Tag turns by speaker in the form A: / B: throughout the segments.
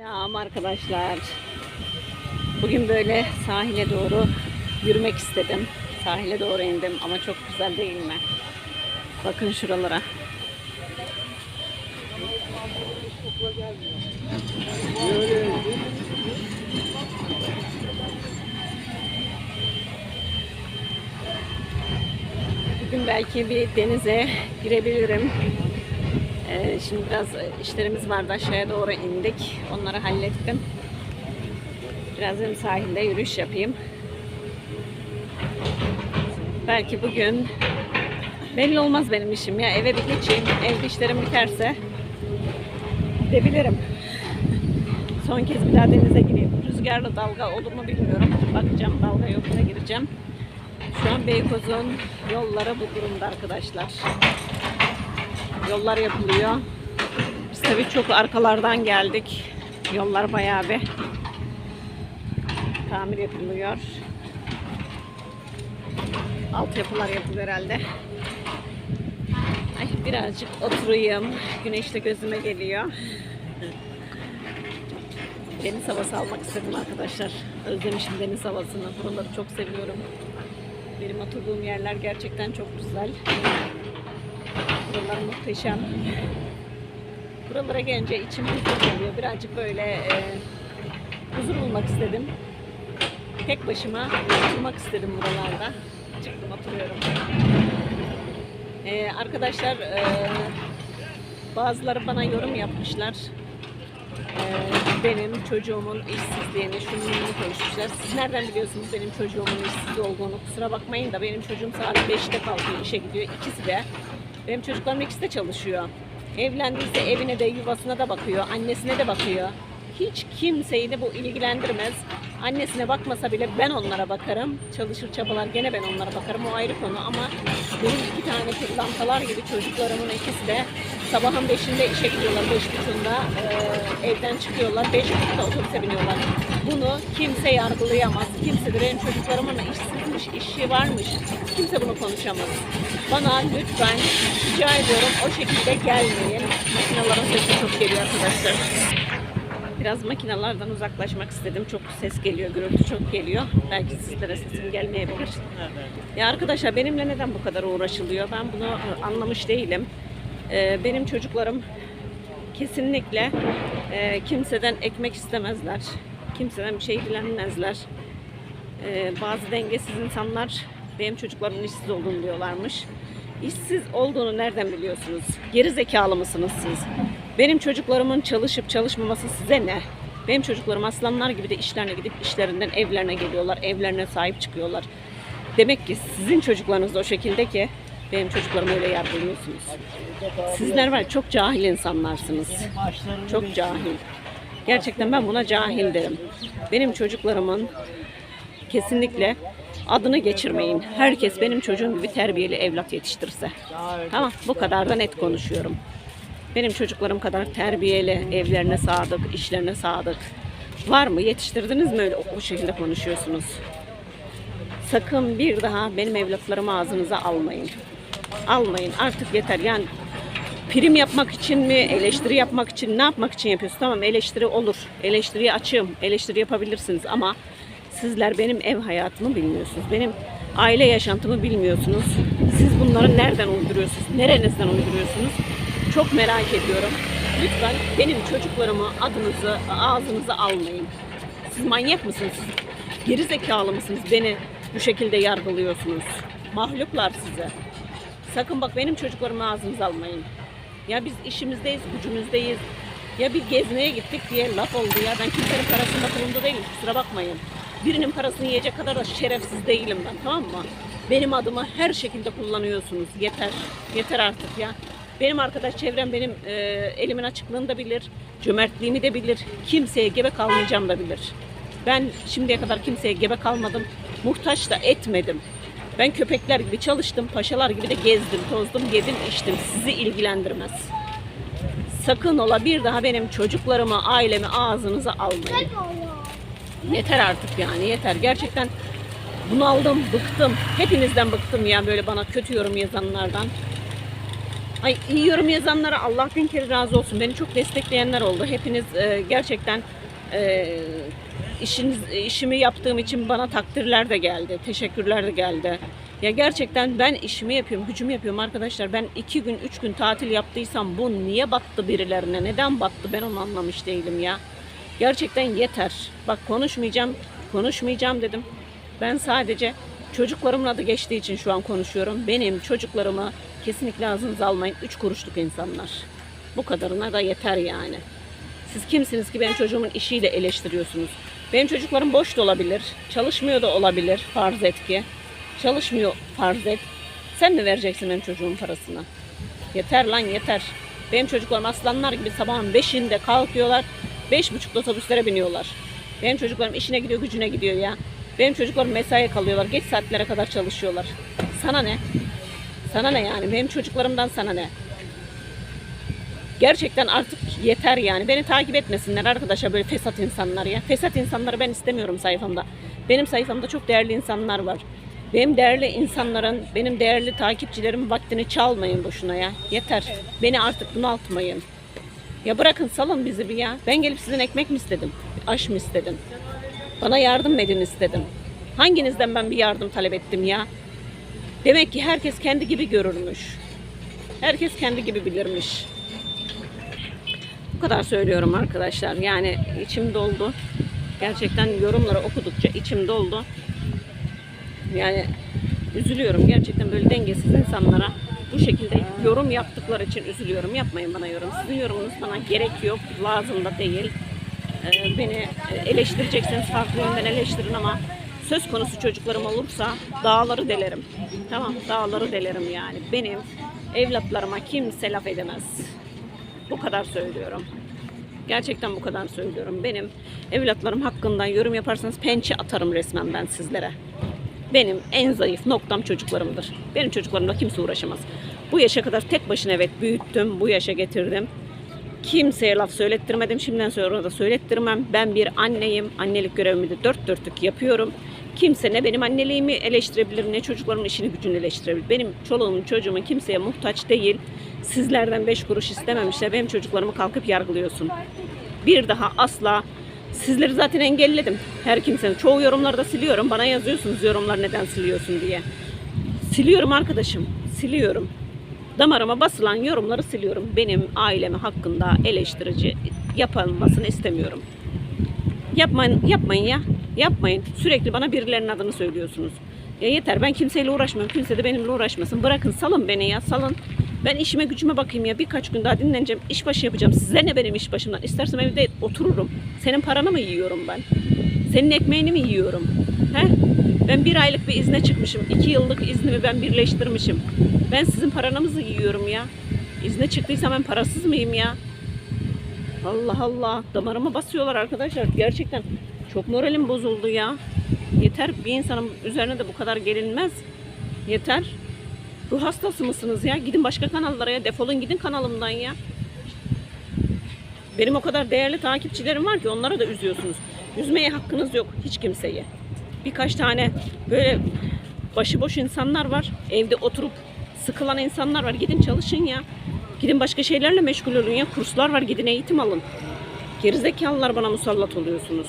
A: Selam arkadaşlar. Bugün böyle sahile doğru yürümek istedim. Sahile doğru indim ama çok güzel değil mi? Bakın şuralara. Bugün belki bir denize girebilirim. Ee, şimdi biraz işlerimiz vardı aşağıya doğru indik. Onları hallettim. Biraz hem sahilde yürüyüş yapayım. Belki bugün belli olmaz benim işim ya eve bir geçeyim. Evde işlerim biterse gidebilirim. Son kez bir daha denize gireyim. Rüzgarlı dalga olur mu bilmiyorum. Bakacağım dalga yoksa gireceğim. Şu an Beykoz'un yolları bu durumda arkadaşlar. Yollar yapılıyor. Biz tabii çok arkalardan geldik. Yollar bayağı bir tamir yapılıyor. Altyapılar yapılıyor herhalde. Ay birazcık oturayım. Güneş de gözüme geliyor. Deniz havası almak istedim arkadaşlar. Özlemişim deniz havasını. Buraları çok seviyorum. Benim oturduğum yerler gerçekten çok güzel. Buralar muhteşem. Buralara gelince içim huzur geliyor. Birazcık böyle e, huzur bulmak istedim. Tek başıma oturmak istedim buralarda. Çıktım oturuyorum. E, arkadaşlar e, bazıları bana yorum yapmışlar. E, benim çocuğumun işsizliğini, şunu bunu konuşmuşlar. Siz nereden biliyorsunuz benim çocuğumun işsiz olduğunu? Kusura bakmayın da benim çocuğum saat 5'te kalkıyor, işe gidiyor. İkisi de benim çocuklarım ikisi de çalışıyor. Evlendiyse evine de yuvasına da bakıyor, annesine de bakıyor. Hiç kimseyi de bu ilgilendirmez. Annesine bakmasa bile ben onlara bakarım. Çalışır çabalar gene ben onlara bakarım. O ayrı konu ama benim iki tane pırlantalar gibi çocuklarımın ikisi de sabahın beşinde işe gidiyorlar. Beş buçuğunda e, evden çıkıyorlar. Beş buçukta otobüse biniyorlar. Bunu kimse yargılayamaz. Kimse de benim çocuklarımın işsizmiş, işi varmış. Kimse bunu konuşamaz. Bana lütfen rica ediyorum o şekilde gelmeyin. Makinaların sesi çok geliyor arkadaşlar. Biraz makinalardan uzaklaşmak istedim. Çok ses geliyor, gürültü çok geliyor. Belki sizlere sesim gelmeyebilir. Ya arkadaşlar benimle neden bu kadar uğraşılıyor? Ben bunu e, anlamış değilim. Ee, benim çocuklarım kesinlikle e, kimseden ekmek istemezler. Kimseden bir şey dilenmezler. Ee, bazı dengesiz insanlar benim çocuklarımın işsiz olduğunu diyorlarmış. İşsiz olduğunu nereden biliyorsunuz? Geri zekalı mısınız siz? Benim çocuklarımın çalışıp çalışmaması size ne? Benim çocuklarım aslanlar gibi de işlerine gidip işlerinden evlerine geliyorlar, evlerine sahip çıkıyorlar. Demek ki sizin çocuklarınız da o şekilde ki benim çocuklarımı öyle yargılıyorsunuz. Sizler var çok cahil insanlarsınız. Çok cahil. Gerçekten ben buna cahil derim. Benim çocuklarımın kesinlikle adını geçirmeyin. Herkes benim çocuğum gibi terbiyeli evlat yetiştirse. Tamam bu kadar da net konuşuyorum. Benim çocuklarım kadar terbiyeli, evlerine sadık, işlerine sadık. Var mı? Yetiştirdiniz mi öyle o şekilde konuşuyorsunuz? Sakın bir daha benim evlatlarımı ağzınıza almayın. Almayın artık yeter yani prim yapmak için mi, eleştiri yapmak için, ne yapmak için yapıyorsun? Tamam eleştiri olur, eleştiriye açığım, eleştiri yapabilirsiniz ama sizler benim ev hayatımı bilmiyorsunuz. Benim aile yaşantımı bilmiyorsunuz. Siz bunları nereden uyduruyorsunuz, nerenizden uyduruyorsunuz? Çok merak ediyorum. Lütfen benim çocuklarımı adınızı, ağzınıza almayın. Siz manyak mısınız? Geri zekalı mısınız? Beni bu şekilde yargılıyorsunuz. Mahluklar size. Sakın bak benim çocuklarımı ağzınıza almayın. Ya biz işimizdeyiz, gücümüzdeyiz. Ya bir gezmeye gittik diye laf oldu ya. Ben kimsenin parasında kurumda değilim. Kusura bakmayın. Birinin parasını yiyecek kadar da şerefsiz değilim ben. Tamam mı? Benim adımı her şekilde kullanıyorsunuz. Yeter. Yeter artık ya. Benim arkadaş çevrem benim e, elimin açıklığını da bilir. Cömertliğimi de bilir. Kimseye gebe kalmayacağım da bilir. Ben şimdiye kadar kimseye gebe kalmadım. Muhtaç da etmedim. Ben köpekler gibi çalıştım, paşalar gibi de gezdim, tozdum, yedim, içtim. Sizi ilgilendirmez. Sakın ola bir daha benim çocuklarımı, ailemi ağzınıza almayın. Yeter artık yani yeter. Gerçekten bunaldım, bıktım. Hepinizden bıktım ya böyle bana kötü yorum yazanlardan. Ay iyi yorum yazanlara Allah bin kere razı olsun. Beni çok destekleyenler oldu. Hepiniz e, gerçekten e, işiniz işimi yaptığım için bana takdirler de geldi. Teşekkürler de geldi. Ya gerçekten ben işimi yapıyorum, gücümü yapıyorum arkadaşlar. Ben iki gün, üç gün tatil yaptıysam bu niye battı birilerine? Neden battı ben onu anlamış değilim ya. Gerçekten yeter. Bak konuşmayacağım, konuşmayacağım dedim. Ben sadece çocuklarımla da geçtiği için şu an konuşuyorum. Benim çocuklarımı kesinlikle ağzınıza almayın. Üç kuruşluk insanlar. Bu kadarına da yeter yani. Siz kimsiniz ki benim çocuğumun işiyle eleştiriyorsunuz? Benim çocuklarım boş da olabilir, çalışmıyor da olabilir farz et ki. Çalışmıyor farz et. Sen mi vereceksin benim çocuğumun parasını? Yeter lan yeter. Benim çocuklarım aslanlar gibi sabahın beşinde kalkıyorlar. Beş buçukta otobüslere biniyorlar. Benim çocuklarım işine gidiyor gücüne gidiyor ya. Benim çocuklarım mesaiye kalıyorlar. Geç saatlere kadar çalışıyorlar. Sana ne? Sana ne yani? Benim çocuklarımdan sana ne? Gerçekten artık yeter yani. Beni takip etmesinler arkadaşlar böyle fesat insanlar ya. Fesat insanları ben istemiyorum sayfamda. Benim sayfamda çok değerli insanlar var. Benim değerli insanların, benim değerli takipçilerimin vaktini çalmayın boşuna ya. Yeter. Beni artık bunaltmayın. Ya bırakın salın bizi bir ya. Ben gelip sizin ekmek mi istedim? Aş mı istedim? Bana yardım edin istedim. Hanginizden ben bir yardım talep ettim ya? Demek ki herkes kendi gibi görürmüş. Herkes kendi gibi bilirmiş. Bu kadar söylüyorum arkadaşlar. Yani içim doldu. Gerçekten yorumları okudukça içim doldu. Yani üzülüyorum. Gerçekten böyle dengesiz insanlara bu şekilde yorum yaptıkları için üzülüyorum. Yapmayın bana yorum. Sizin yorumunuz bana gerek yok. Lazım da değil. Ee, beni eleştirecekseniz farklı yönden eleştirin ama söz konusu çocuklarım olursa dağları delerim. Tamam dağları delerim yani. Benim evlatlarıma kimse laf edemez. Bu kadar söylüyorum. Gerçekten bu kadar söylüyorum. Benim evlatlarım hakkında yorum yaparsanız pençe atarım resmen ben sizlere. Benim en zayıf noktam çocuklarımdır. Benim çocuklarımla kimse uğraşamaz. Bu yaşa kadar tek başına evet büyüttüm. Bu yaşa getirdim. Kimseye laf söylettirmedim. Şimdiden sonra da söylettirmem. Ben bir anneyim. Annelik görevimi de dört dörtlük yapıyorum. Kimse ne benim anneliğimi eleştirebilir ne çocuklarımın işini gücünü eleştirebilir. Benim çoluğumun çocuğumun kimseye muhtaç değil. Sizlerden beş kuruş istememişler. Benim çocuklarımı kalkıp yargılıyorsun. Bir daha asla sizleri zaten engelledim. Her kimsenin. Çoğu yorumları da siliyorum. Bana yazıyorsunuz yorumlar neden siliyorsun diye. Siliyorum arkadaşım. Siliyorum. Damarıma basılan yorumları siliyorum. Benim ailemi hakkında eleştirici yapılmasını istemiyorum. Yapmayın, yapmayın ya. Yapmayın. Sürekli bana birilerinin adını söylüyorsunuz. Ya yeter ben kimseyle uğraşmıyorum. Kimse de benimle uğraşmasın. Bırakın salın beni ya salın. Ben işime gücüme bakayım ya. Birkaç gün daha dinleneceğim. İşbaşı yapacağım. Size ne benim işbaşımdan? İstersem evde otururum. Senin paranı mı yiyorum ben? Senin ekmeğini mi yiyorum? He? Ben bir aylık bir izne çıkmışım. iki yıllık iznimi ben birleştirmişim. Ben sizin paranızı yiyorum ya. İzne çıktıysam ben parasız mıyım ya? Allah Allah. Damarıma basıyorlar arkadaşlar. Gerçekten çok moralim bozuldu ya. Yeter bir insanın üzerine de bu kadar gelinmez. Yeter. Ruh hastası mısınız ya? Gidin başka kanallara ya. Defolun gidin kanalımdan ya. Benim o kadar değerli takipçilerim var ki onlara da üzüyorsunuz. Üzmeye hakkınız yok hiç kimseyi. Birkaç tane böyle başıboş insanlar var. Evde oturup sıkılan insanlar var. Gidin çalışın ya. Gidin başka şeylerle meşgul olun ya. Kurslar var gidin eğitim alın. Gerizekalılar bana musallat oluyorsunuz.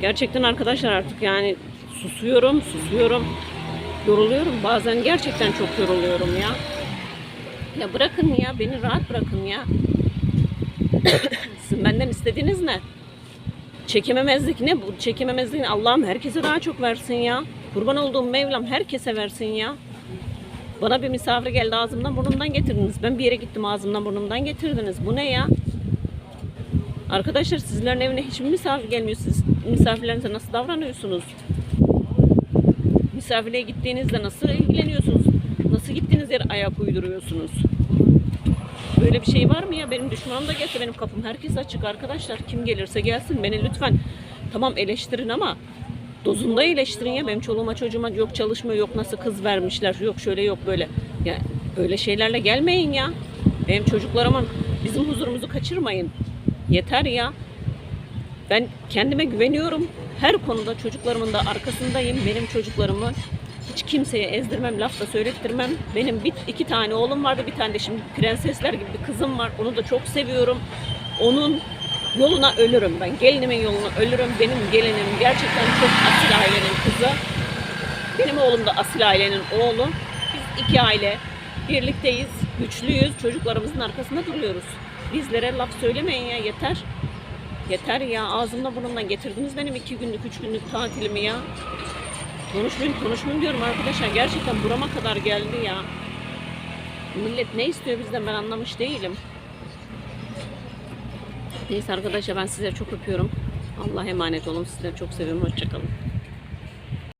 A: Gerçekten arkadaşlar artık yani susuyorum, susuyorum. Yoruluyorum. Bazen gerçekten çok yoruluyorum ya. Ya bırakın ya, beni rahat bırakın ya. Sizin benden istediğiniz ne? Çekememezlik ne? Bu çekememezlik ne? Allah'ım herkese daha çok versin ya. Kurban olduğum Mevlam herkese versin ya. Bana bir misafir geldi ağzımdan burnumdan getirdiniz. Ben bir yere gittim ağzımdan burnumdan getirdiniz. Bu ne ya? Arkadaşlar sizlerin evine hiç mi misafir gelmiyor? Siz misafirlerinize nasıl davranıyorsunuz? Misafirliğe gittiğinizde nasıl ilgileniyorsunuz? Nasıl gittiğiniz yere ayak uyduruyorsunuz? Böyle bir şey var mı ya? Benim düşmanım da gelse benim kapım herkes açık arkadaşlar. Kim gelirse gelsin beni lütfen tamam eleştirin ama dozunda eleştirin ya. Benim çoluğuma çocuğuma yok çalışmıyor, yok nasıl kız vermişler, yok şöyle yok böyle. Ya böyle şeylerle gelmeyin ya. Benim çocuklarımın bizim huzurumuzu kaçırmayın. Yeter ya. Ben kendime güveniyorum. Her konuda çocuklarımın da arkasındayım. Benim çocuklarımı Hiç kimseye ezdirmem, laf da söylettirmem. Benim bir, iki tane oğlum vardı. Bir tane de şimdi prensesler gibi bir kızım var. Onu da çok seviyorum. Onun yoluna ölürüm ben. Gelinimin yoluna ölürüm. Benim gelinim gerçekten çok asil ailenin kızı. Benim oğlum da asil ailenin oğlu. Biz iki aile birlikteyiz, güçlüyüz. Çocuklarımızın arkasında duruyoruz. Bizlere laf söylemeyin ya yeter. Yeter ya ağzımla burnumla getirdiniz benim iki günlük, üç günlük tatilimi ya. Konuşmayın, konuşmayın diyorum arkadaşlar. Gerçekten burama kadar geldi ya. Millet ne istiyor bizden ben anlamış değilim. Neyse arkadaşlar ben sizleri çok öpüyorum. Allah'a emanet olun. Sizleri çok seviyorum. Hoşçakalın.